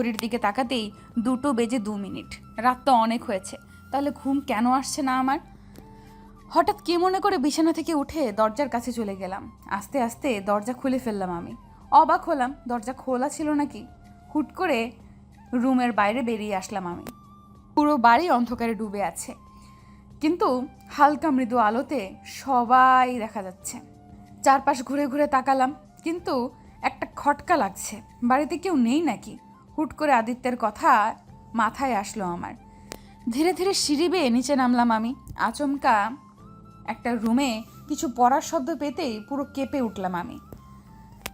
ঘড়ির দিকে তাকাতেই দুটো বেজে দু মিনিট। রাত তো অনেক হয়েছে। তাহলে ঘুম কেন আসছে না আমার? হঠাৎ কি মনে করে বিছানা থেকে উঠে দরজার কাছে চলে গেলাম। আস্তে আস্তে দরজা খুলে ফেললাম আমি। অবাক হলাম, দরজা খোলা ছিল নাকি? হুট করে রুমের বাইরে বেরিয়ে আসলাম আমি। পুরো বাড়ি অন্ধকারে ডুবে আছে। কিন্তু হালকা মৃদু আলোতে সবাই দেখা যাচ্ছে। চারপাশ ঘুরে ঘুরে তাকালাম, কিন্তু একটা খটকা লাগছে। বাড়িতে কেউ নেই নাকি? হুট করে আদিত্যের কথা মাথায় আসলো আমার। ধীরে ধীরে সিঁড়ি বেয়ে নিচে নামলাম আমি। আচমকা একটা রুমে কিছু পড়ার শব্দ পেতেই পুরো কেঁপে উঠলাম আমি।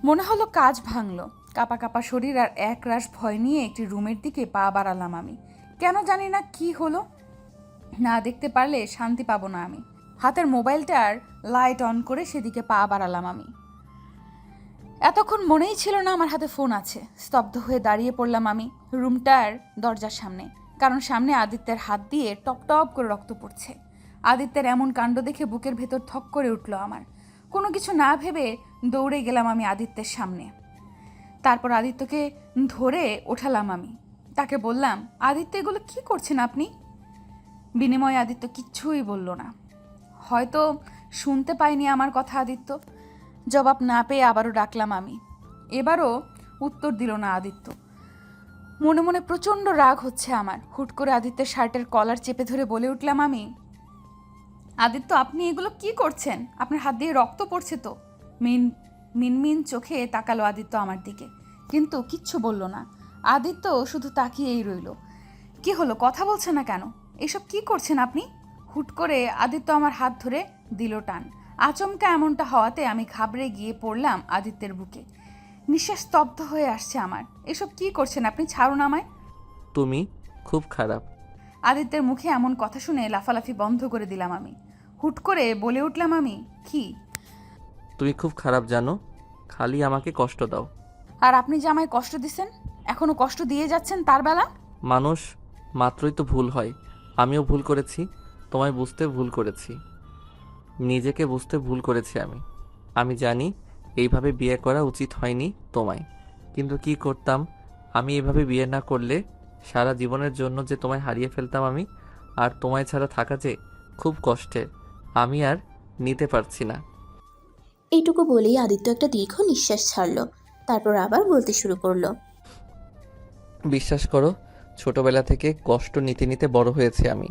মনে হলো কাজ ভাঙলো। কাপা কাপা শরীর আর এক রাশ ভয় নিয়ে একটি রুমের দিকে পা বাড়ালাম আমি। কেন জানি না কি হলো? না দেখতে পারলে শান্তি পাবো না আমি। হাতের মোবাইলটার লাইট অন করে সেদিকে পা বাড়ালাম আমি। এতক্ষণ মনেই ছিল না আমার হাতে ফোন আছে। স্তব্ধ হয়ে দাঁড়িয়ে পড়লাম আমি রুমটার দরজার সামনে, কারণ সামনে আদিত্যের হাত দিয়ে টপ টপ করে রক্ত পড়ছে। আদিত্যের এমন কাণ্ড দেখে বুকের ভেতর থক করে উঠল আমার। কোনো কিছু না ভেবে দৌড়ে গেলাম আমি আদিত্যের সামনে। তারপর আদিত্যকে ধরে ওঠালাম আমি। তাকে বললাম, আদিত্য, এগুলো কি করছেন আপনি? বিনিময়ে আদিত্য কিচ্ছুই বলল না। হয়তো শুনতে পাইনি আমার কথা আদিত্য। জবাব না পেয়ে আবারও ডাকলাম আমি। এবারও উত্তর দিল না আদিত্য। মনে মনে প্রচণ্ড রাগ হচ্ছে আমার। হুট করে আদিত্যের শার্টের কলার চেপে ধরে বলে উঠলাম আমি, আদিত্য, আপনি এগুলো কি করছেন? আপনার হাত দিয়ে রক্ত পড়ছে তো? মিন, মিনমিন চোখে তাকালো আদিত্য আমার দিকে। কিন্তু কিচ্ছু বলল না। আদিত্য শুধু তাকিয়েই রইল। কি হলো? কথা বলছে না কেন? এসব কি করছেন আপনি? হুট করে আদিত্য আমার হাত ধরে দিল টান। আচমকা এমনটা হওয়াতে আমি ঘাবড়ে গিয়ে পড়লাম আদিত্যের বুকে। নিঃশ্বাস স্তব্ধ হয়ে আসছে আমার। এসব কি করছেন আপনি? ছাড়ুন আমায়। তুমি খুব খারাপ। আদিত্যের মুখে এমন কথা শুনে লাফালাফি বন্ধ করে দিলাম আমি। হুট করে বলে উঠলাম আমি কি? তুমি খুব খারাপ জানো। খালি আমাকে কষ্ট দাও। আর আপনি যে আমায় কষ্ট দিচ্ছেন এখনও কষ্ট দিয়ে যাচ্ছেন তার বেলা? মানুষ মাত্রই তো ভুল হয়। আমিও ভুল করেছি তোমায় বুঝতে ভুল করেছি। নিজেকে বুঝতে ভুল করেছি আমি। আমি জানি এইভাবে বিয়ে করা উচিত হয়নি তোমায়। কিন্তু কি করতাম? আমি এভাবে বিয়ে না করলে সারা জীবনের জন্য যে তোমায় হারিয়ে ফেলতাম আমি আর তোমায় ছাড়া থাকা যে খুব কষ্টের আমি আর নিতে পারছি না। এইটুকু বলেই আদিত্য একটা দীর্ঘ নিঃশ্বাস ছাড়ল তারপর আবার বলতে শুরু করল। বিশ্বাস করো ছোটবেলা থেকে কষ্ট নিতে নিতে বড় হয়েছে আমি।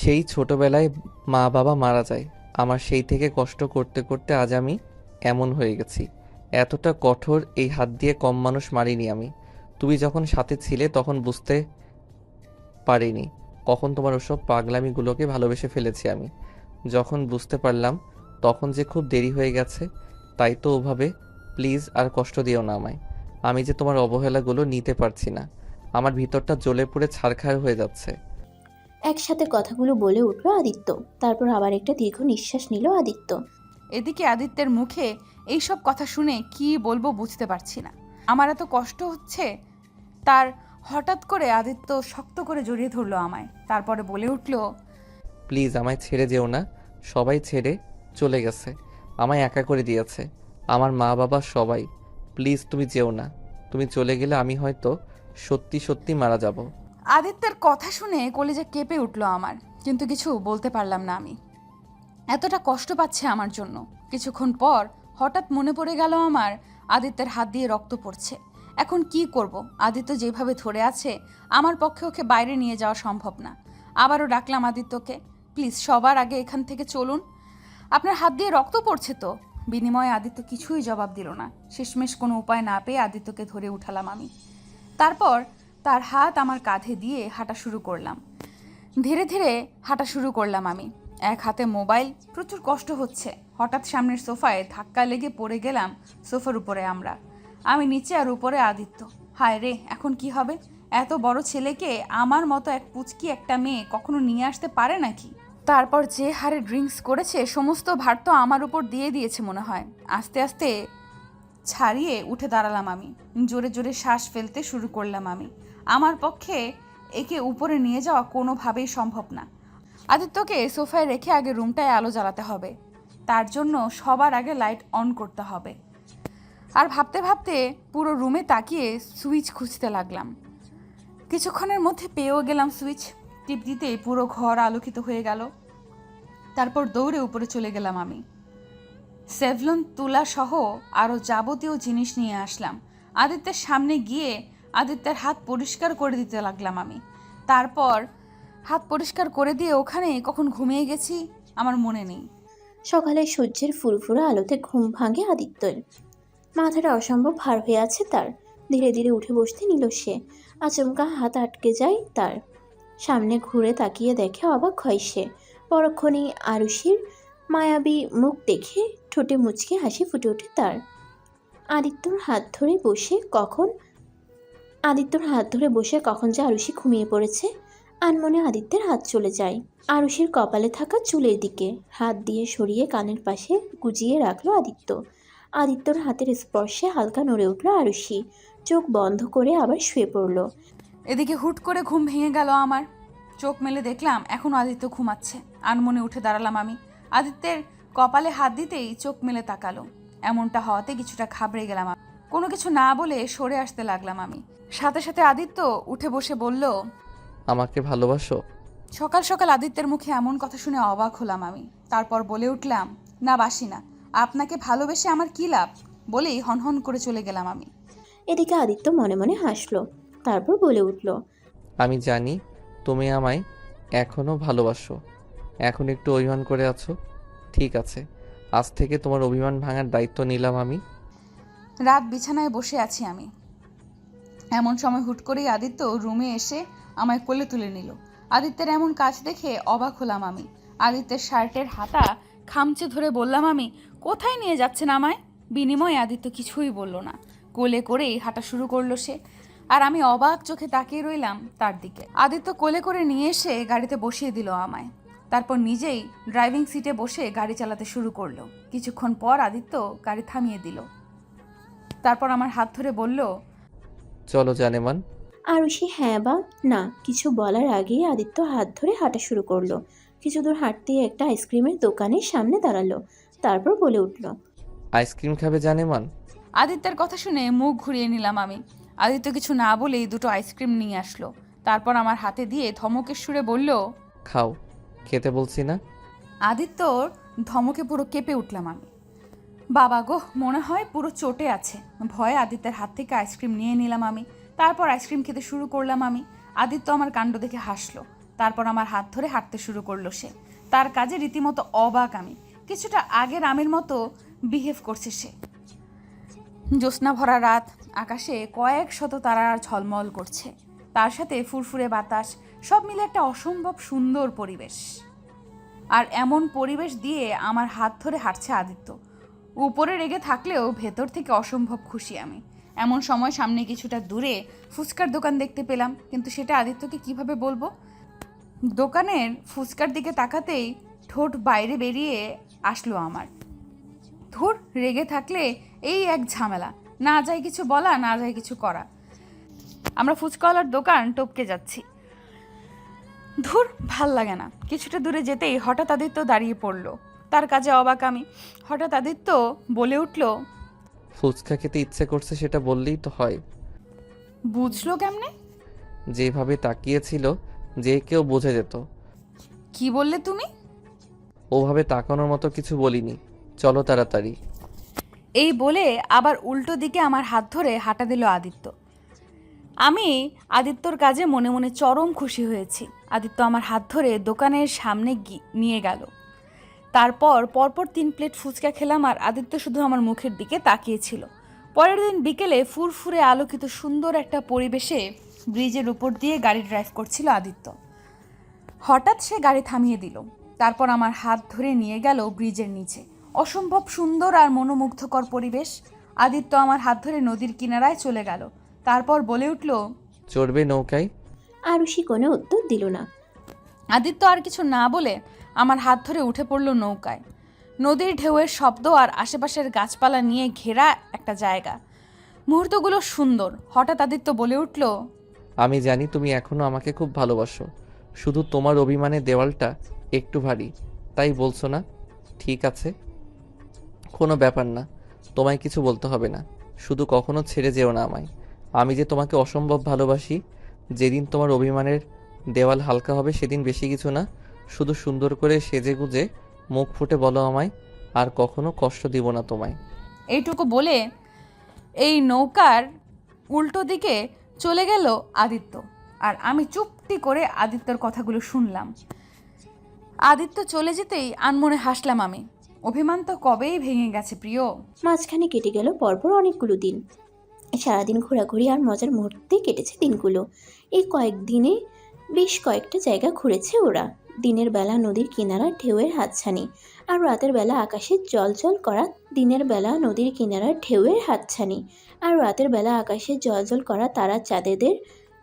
সেই ছোটবেলায় মা বাবা মারা যায়। আমার সেই থেকে কষ্ট করতে করতে আজ আমি এমন হয়ে গেছি। এতটা কঠোর এই হাত দিয়ে কম মানুষ মারিনি আমি। তুমি যখন সাথে ছিলে তখন বুঝতে পারিনি। কখন তোমার ওসব পাগলামিগুলোকে ভালোবেসে ফেলেছি আমি। যখন বুঝতে পারলাম তখন যে খুব দেরি হয়ে গেছে, তাই তো ওভাবে প্লিজ আর কষ্ট দিও না আমায়। আমি যে তোমার অবহেলাগুলো নিতে পারছি না। আমার ভিতরটা জ্বলে পুড়ে ছারখার হয়ে যাচ্ছে। একসাথে কথাগুলো বলে উঠল আদিত্য। তারপর আবার একটা দীর্ঘ নিঃশ্বাস নিল আদিত্য। এদিকে আদিত্যের মুখে এইসব কথা শুনে কি বলব বুঝতে পারছি না। আমার এত কষ্ট হচ্ছে? তার হঠাৎ করে আদিত্য শক্ত করে জড়িয়ে ধরলো আমায়। তারপরে বলে উঠল প্লিজ আমায় ছেড়ে যেও না। সবাই ছেড়ে চলে গেছে। আমায় একা করে দিয়েছে। আমার মা বাবা সবাই। প্লিজ তুমি যেও না। তুমি চলে গেলে আমি হয়তো সত্যি সত্যি মারা যাব। আদিত্যের কথা শুনে কলেজে কেঁপে উঠল আমার, কিন্তু কিছু বলতে পারলাম না আমি। এতটা কষ্ট পাচ্ছে আমার জন্য। কিছুক্ষণ পর হঠাৎ মনে পড়ে গেল আমার আদিত্যের হাত দিয়ে রক্ত পড়ছে। এখন কি করব? আদিত্য যেভাবে ধরে আছে, আমার পক্ষে ওকে বাইরে নিয়ে যাওয়া সম্ভব না। আবারও ডাকলাম আদিত্যকে, প্লিজ, সবার আগে এখান থেকে চলুন। আপনার হাত দিয়ে রক্ত পড়ছে তো? বিনিময়ে আদিত্য কিছুই জবাব দিল না। শেষমেশ কোনো উপায় না পেয়ে আদিত্যকে ধরে উঠালাম আমি। তারপর তার হাত আমার কাঁধে দিয়ে হাঁটা শুরু করলাম। ধীরে ধীরে হাঁটা শুরু করলাম আমি। এক হাতে মোবাইল, প্রচুর কষ্ট হচ্ছে। হঠাৎ সামনের সোফায় ধাক্কা লেগে পড়ে গেলাম সোফার উপরে আমরা। আমি নিচে আর উপরে আদিত্য। হায় রে, এখন কি হবে? এত বড় ছেলেকে আমার মতো এক পুচকি একটা মেয়ে কখনো নিয়ে আসতে পারে নাকি? তারপর যে হারে ড্রিঙ্কস করেছে, সমস্ত ভার তো আমার উপর দিয়ে দিয়েছে মনে হয়। আস্তে আস্তে ছাড়িয়ে উঠে দাঁড়ালাম আমি। জোরে জোরে শ্বাস ফেলতে শুরু করলাম আমি। আমার পক্ষে একে উপরে নিয়ে যাওয়া কোনোভাবেই সম্ভব না। আদিত্যকে সোফায় রেখে আগে রুমটায় আলো জ্বালাতে হবে। তার জন্য সবার আগে লাইট অন করতে হবে। আর ভাবতে ভাবতে পুরো রুমে তাকিয়ে সুইচ খুঁজতে লাগলাম। কিছুক্ষণের মধ্যে পেয়েও গেলাম সুইচ। টিপ দিতে পুরো ঘর আলোকিত হয়ে গেল। তারপর দৌড়ে উপরে চলে গেলাম আমি। সেভলন, তুলা সহ আরও যাবতীয় জিনিস নিয়ে আসলাম। আদিত্যের সামনে গিয়ে আদিত্যের হাত পরিষ্কার করে দিতে লাগলাম আমি। তারপর হাত পরিষ্কার করে দিয়ে ওখানে কখন ঘুমিয়ে গেছি আমার মনে নেই। সকালে সূর্যের ফুরফুরা আলোতে ঘুম ভাঙে আদিত্যর। মাথাটা অসম্ভব ভার হয়ে আছে তার। ধীরে ধীরে উঠে বসতে নিল সে। আচমকা হাত আটকে যায় তার। সামনে ঘুরে তাকিয়ে দেখে অবাক হয় সে। পরক্ষণেই আরুষির মায়াবী মুখ দেখে ঠোঁটে মুচকে হাসি ফুটে ওঠে তার। আদিত্যর হাত ধরে বসে কখন আদিত্যর হাত ধরে বসে কখন যে আরুষি ঘুমিয়ে পড়েছে, আনমনে আদিত্যের হাত চলে যায়। আরুষির কপালে থাকা চুলের দিকে হাত দিয়ে সরিয়ে কানের পাশে গুজিয়ে রাখল আদিত্য। আদিত্যর হাতের স্পর্শে হালকা নড়ে উঠল আরুষি। চোখ বন্ধ করে আবার শুয়ে পড়ল। এদিকে হুট করে ঘুম ভেঙে গেল আমার। চোখ মেলে দেখলাম এখন আদিত্য ঘুমাচ্ছে। আনমনে উঠে দাঁড়ালাম আমি। আদিত্যের কপালে হাত দিতেই চোখ মেলে তাকালো। এমনটা হওয়াতে কিছুটা ঘাবড়ে গেলাম। কোনো কিছু না বলে সরে আসতে লাগলাম আমি। সাথে সাথে আদিত্য উঠে বসে বলল আমাকে ভালোবাসো? সকাল সকাল আদিত্যের মুখে এমন কথা শুনে অবাক হলাম আমি। তারপর বলে উঠলাম না বাসি না। আপনাকে ভালোবেসে আমার কী লাভ? বলেই হনহন করে চলে গেলাম আমি। এদিকে আদিত্য মনে মনে হাসলো তারপর বলে উঠল আমি জানি তুমি আমায় এখনও ভালোবাসো। এখন একটু অভিমান করে আছো। ঠিক আছে আজ থেকে তোমার অভিমান ভাঙার দায়িত্ব নিলাম আমি। রাত বিছানায় বসে আছি আমি। এমন সময় হুট করেই আদিত্য রুমে এসে আমায় কোলে তুলে নিল। আদিত্যের এমন কাজ দেখে অবাক হলাম আমি। আদিত্যের শার্টের হাতা খামচে ধরে বললাম, আমি কোথায় নিয়ে যাচ্ছেন আমায়? বিনিময়ে আদিত্য কিছুই বলল না। কোলে করেই হাঁটা শুরু করল সে। আর আমি অবাক চোখে তাকিয়ে রইলাম তার দিকে। আদিত্য কোলে করে নিয়ে এসে গাড়িতে বসিয়ে দিল আমায়। তারপর নিজেই ড্রাইভিং সিটে বসে গাড়ি চালাতে শুরু করল। কিছুক্ষণ পর আদিত্য গাড়ি থামিয়ে দিল। তারপর আমার হাত ধরে বলল চলো জানেমান। আরুষি হ্যাঁ বা না কিছু বলার আগেই আদিত্য হাত ধরে হাঁটা শুরু করল। কিছু দূর হাঁটতেই একটা আইসক্রিমের দোকানের সামনে দাঁড়াল তারপর বলে উঠল আইসক্রিম খাবে জানেমান? আদিত্যের কথা শুনে মুখ ঘুরিয়ে নিলাম আমি। আদিত্য কিছু না বলেই দুটো আইসক্রিম নিয়ে আসলো। তারপর আমার হাতে দিয়ে ধমকের সুরে বলল খাও খেতে বলছি না। আদিত্যর ধমকে পুরো কেঁপে উঠলাম আমি। বাবা গো, মনে হয় পুরো চোটে আছে। ভয়ে আদিত্যের হাত থেকে আইসক্রিম নিয়ে নিলাম আমি। তারপর আইসক্রিম খেতে শুরু করলাম আমি। আদিত্য আমার কাণ্ড দেখে হাসলো। তারপর আমার হাত ধরে হাঁটতে শুরু করল সে। তার কাজে রীতিমতো অবাক আমি। কিছুটা আগের আমের মতো বিহেভ করছে সে। জ্যোৎস্না ভরা রাত, আকাশে কয়েক শত তারা ঝলমল করছে। তার সাথে ফুরফুরে বাতাস, সব মিলে একটা অসম্ভব সুন্দর পরিবেশ। আর এমন পরিবেশ দিয়ে আমার হাত ধরে হাঁটছে আদিত্য। উপরে রেগে থাকলেও ভেতর থেকে অসম্ভব খুশি আমি। এমন সময় সামনে কিছুটা দূরে ফুচকার দোকান দেখতে পেলাম, কিন্তু সেটা আদিত্যকে কীভাবে বলব? দোকানের ফুচকার দিকে তাকাতেই ঠোঁট বাইরে বেরিয়ে আসলো আমার। ধুর, রেগে থাকলে এই এক ঝামেলা। না যায় কিছু বলা, না যায় কিছু করা। আমরা ফুচকাওয়ালার দোকান টপকে যাচ্ছি। ধুর, ভালো লাগে না। কিছুটা দূরে যেতেই হঠাৎ আদিত্য দাঁড়িয়ে পড়ল। তার কাজে অবাক আমি। হঠাৎ আদিত্য বলে উঠল ফুচকা খেতে ইচ্ছে করছে সেটা বললেই তো হয়। বুঝলো কেমনে? যেভাবে তাকিয়েছিল যে কেউ বোঝা যেত। কি বললে তুমি? ওভাবে তাকানোর মতো কিছু বলিনি। চলো তাড়াতাড়ি। এই বলে আবার উল্টো দিকে আমার হাত ধরে হাঁটা দিল আদিত্য। আমি আদিত্যর কাজে মনে মনে চরম খুশি হয়েছি। আদিত্য আমার হাত ধরে দোকানের সামনে গি- নিয়ে গেল। তারপর পরপর তিন প্লেট ফুচকা খেলাম আর আদিত্য শুধু আমার মুখের দিকে তাকিয়েছিল। পরের দিন বিকেলে ফুরফুরে আলোকিত সুন্দর একটা পরিবেশে ব্রিজের উপর দিয়ে গাড়ি ড্রাইভ করছিল আদিত্য। হঠাৎ সে গাড়ি থামিয়ে দিল। তারপর আমার হাত ধরে নিয়ে গেল ব্রিজের নিচে। অসম্ভব সুন্দর আর মনোমুগ্ধকর পরিবেশ। আদিত্য আমার হাত ধরে নদীর কিনারায় চলে গেল। তারপর বলে উঠল চড়বে নৌকায়? আরুষি কোনো উত্তর দিল না। আদিত্য আর কিছু না বলে আমার হাত ধরে উঠে পড়ল নৌকায়। নদীর ঢেউয়ের শব্দ আর আশেপাশের গাছপালা নিয়ে ঘেরা একটা জায়গা। মুহূর্তগুলো সুন্দর। হঠাৎ আদিত্য বলে উঠল, আমি জানি তুমি এখনও আমাকে খুব ভালোবাসো। শুধু তোমার অভিমানের দেওয়ালটা একটু ভারী। তাই বলছো না? ঠিক আছে। কোনো ব্যাপার না। তোমায় কিছু বলতে হবে না। শুধু কখনো ছেড়ে যেও না আমায়। আমি যে তোমাকে অসম্ভব ভালোবাসি, যেদিন তোমার অভিমানের দেওয়াল হালকা হবে সেদিন বেশি কিছু না। শুধু সুন্দর করে সেজে গুজে মুখ ফুটে বলো আমায় আর কখনো কষ্ট দিব না তোমায়। এইটুকু বলে এই নৌকার উল্টো দিকে চলে গেল আদিত্য। আর আমি চুপটি করে আদিত্যর কথাগুলো শুনলাম। আদিত্য চলে যেতেই আনমনে হাসলাম আমি। অভিমান তো কবেই ভেঙে গেছে প্রিয়। মাঝখানে কেটে গেল পরপর অনেকগুলো দিন। সারাদিন ঘোরাঘুরি আর মজার মুহূর্তে কেটেছে দিনগুলো। এই কয়েকদিনে বেশ কয়েকটা জায়গা ঘুরেছে ওরা। দিনের বেলা নদীর কিনারা ঢেউয়ের হাতছানি আর রাতের বেলা আকাশে জল জল করা দিনের বেলা নদীর কিনারা ঢেউয়ের হাতছানি আর রাতের বেলা আকাশে জল জল করা তারা চাঁদেদের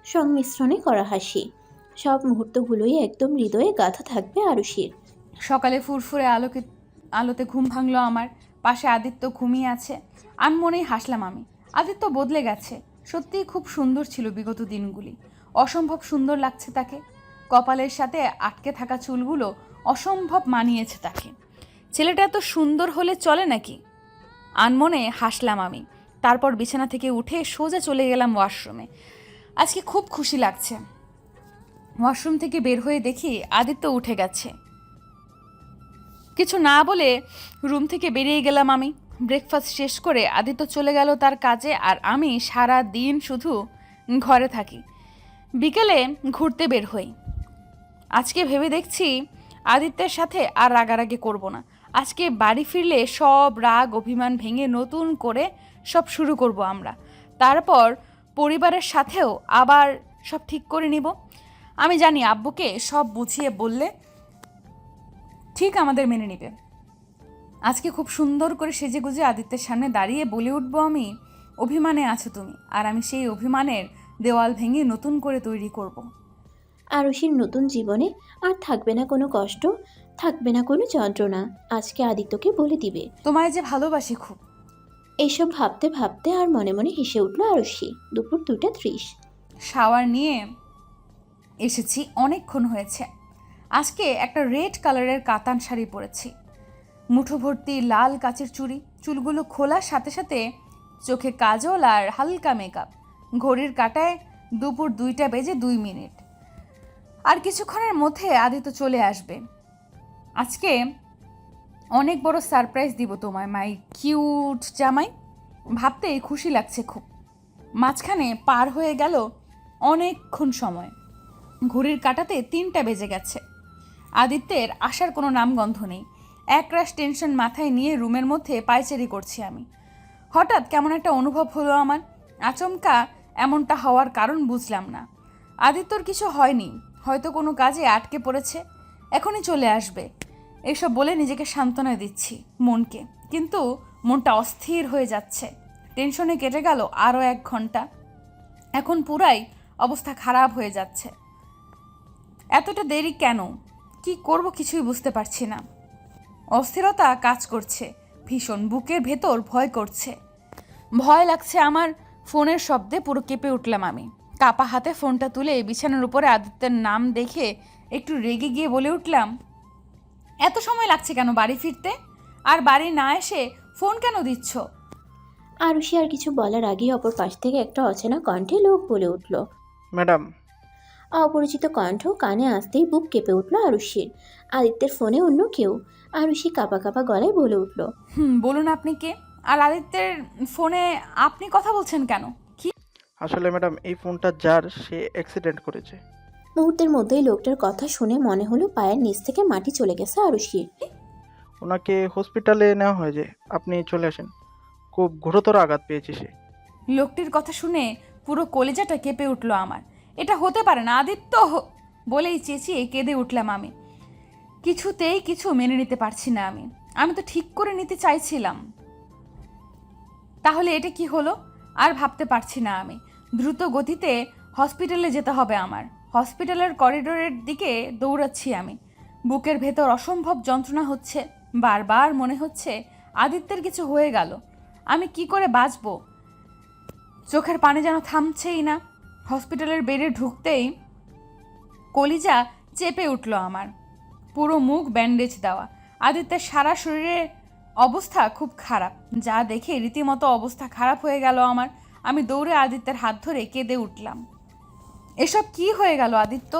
সংমিশ্রণে করা হাসি। সব মুহূর্তগুলোই একদম হৃদয়ে গাঁথা থাকবে আরুষির সকালে ফুরফুরে আলোকে, আলোতে ঘুম ভাঙলো আমার। পাশে আদিত্য ঘুমিয়ে আছে। আমি আনমনেই হাসলাম আমি। আদিত্য বদলে গেছে। সত্যিই খুব সুন্দর ছিল বিগত দিনগুলি। অসম্ভব সুন্দর লাগছে তাকে। কপালের সাথে আটকে থাকা চুলগুলো অসম্ভব মানিয়েছে তাকে। ছেলেটা এত সুন্দর হলে চলে নাকি? আনমনে হাসলাম আমি। তারপর বিছানা থেকে উঠে সোজা চলে গেলাম ওয়াশরুমে। আজকে খুব খুশি লাগছে। ওয়াশরুম থেকে বের হয়ে দেখি আদিত্য উঠে গেছে। কিছু না বলে রুম থেকে বেরিয়ে গেলাম আমি। ব্রেকফাস্ট শেষ করে আদিত্য চলে গেল তার কাজে আর আমি সারা দিন শুধু ঘরে থাকি। বিকেলে ঘুরতে বের হই। আজকে ভেবে দেখছি আদিত্যের সাথে আর রাগারাগি করব না। আজকে বাড়ি ফিরলে সব রাগ, অভিমান ভেঙে নতুন করে সব শুরু করব আমরা। তারপর পরিবারের সাথেও আবার সব ঠিক করে নিব। আমি জানি আব্বুকে সব বুঝিয়ে বললে ঠিক আমাদের মেনে নেবে। আজকে খুব সুন্দর করে সেজে গুজে আদিত্যের সামনে দাঁড়িয়ে বলে উঠবো আমি, অভিমানে আছো তুমি। আর আমি সেই অভিমানের দেওয়াল ভেঙে নতুন করে তৈরি করব। আরুষির নতুন জীবনে আর থাকবে না কোনো কষ্ট থাকবে না কোনো যন্ত্রণা আজকে আদিত্যকে বলে দিবে। তোমায় যে ভালোবাসি খুব। এইসব ভাবতে ভাবতে আর মনে মনে হেসে উঠল আরুষি দুপুর দুটা ত্রিশ। শাওয়ার নিয়ে এসেছি অনেকক্ষণ হয়েছে। আজকে একটা রেড কালারের কাতান শাড়ি পরেছি। মুঠো ভর্তি লাল কাচের চুড়ি চুলগুলো খোলার সাথে সাথে চোখে কাজল আর হালকা মেকআপ ঘড়ির কাটায় দুপুর দুইটা বেজে দুই মিনিট। আর কিছুক্ষণের মধ্যে আদিত্য চলে আসবে। আজকে অনেক বড় সারপ্রাইজ দিব তোমায়, মাই কিউট জামাই। ভাবতেই খুশি লাগছে খুব। মাঝখানে পার হয়ে গেল অনেকক্ষণ সময়। ঘড়ির কাটাতে তিনটা বেজে গেছে। আদিত্যের আসার কোনো নামগন্ধ নেই। একরাশ টেনশন মাথায় নিয়ে রুমের মধ্যে পায়চারি করছি আমি। হঠাৎ কেমন একটা অনুভব হলো আমার। আচমকা এমনটা হওয়ার কারণ বুঝলাম না। আদিত্যর কিছু হয়নি, হয়তো কোনো কাজে আটকে পড়েছে, এখনই চলে আসবে। এসব বলে নিজেকে সান্ত্বনা দিচ্ছি মনকে। কিন্তু মনটা অস্থির হয়ে যাচ্ছে। টেনশনে কেটে গেল আরও এক ঘণ্টা। এখন পুরাই অবস্থা খারাপ হয়ে যাচ্ছে। এতটা দেরি কেন? কি করব কিছুই বুঝতে পারছি না। অস্থিরতা কাজ করছে, ভীষণ বুকের ভেতর ভয় করছে। ভয় লাগছে আমার ফোনের শব্দে পুরো কেঁপে উঠলাম আমি। কাপা হাতে ফোনটা তুলে বিছানার উপরে আদিত্যের নাম দেখে একটু রেগে গিয়ে বলে উঠলাম এত সময় লাগছে কেন বাড়ি ফিরতে? আর বাড়ি না এসে ফোন কেন দিচ্ছ? আরুষি আর কিছু বলার আগেই অপর পাশ থেকে একটা অচেনা কণ্ঠে লোক বলে উঠল। ম্যাডাম। অপরিচিত কণ্ঠ কানে আসতেই বুক কেঁপে উঠল আরুষির। আদিত্যের ফোনে অন্য কেউ। আরুষি কাপা কাপা গলায় বলে উঠল হুম বলুন আপনি কে? আর আদিত্যের ফোনে আপনি কথা বলছেন কেন? কি? আসলে ম্যাডাম এই ফোনটা যার সে অ্যাক্সিডেন্ট করেছে। মুহূর্তের মধ্যেই লোকটার কথা শুনে মনে হলো পায়ের নিচ থেকে মাটি চলে গেছে আরুষির ওনাকে হসপিটালে নেওয়া হয় যে আপনি চলে আসেন। খুব গুরুতর আঘাত পেয়েছে সে। লোকটির কথা শুনে পুরো কলেজাটা কেঁপে উঠল আমার। এটা হতে পারে না আদিত্য হ- বলেই চেঁচিয়ে কেঁদে উঠলাম আমি। কিছুতেই কিছু মেনে নিতে পারছি না আমি। আমি তো ঠিক করে নিতে চাইছিলাম। তাহলে এটা কি হলো? আর ভাবতে পারছি না আমি। দ্রুত গতিতে হসপিটালে যেতে হবে আমার। হসপিটালের করিডোরের দিকে দৌড়াচ্ছি আমি। বুকের ভেতর অসম্ভব যন্ত্রণা হচ্ছে। বারবার মনে হচ্ছে আদিত্যের কিছু হয়ে গেল। আমি কি করে বাঁচবো? চোখের পানি যেন থামছেই না। হসপিটালের বেডে ঢুকতেই কলিজা চেপে উঠল আমার। পুরো মুখ ব্যান্ডেজ দেওয়া। আদিত্যের সারা শরীরে অবস্থা খুব খারাপ। যা দেখে রীতিমতো অবস্থা খারাপ হয়ে গেল আমার। আমি দৌড়ে আদিত্যের হাত ধরে কেঁদে উঠলাম। এসব কি হয়ে গেল আদিত্য?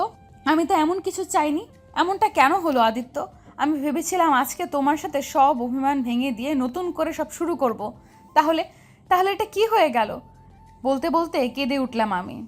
আমি তো এমন কিছু চাইনি। এমনটা কেন হলো আদিত্য? আমি ভেবেছিলাম আজকে তোমার সাথে সব অভিমান ভেঙে দিয়ে নতুন করে সব শুরু করব। তাহলে তাহলে এটা কি হয়ে গেল? বলতে বলতে কেঁদে উঠলাম আমি।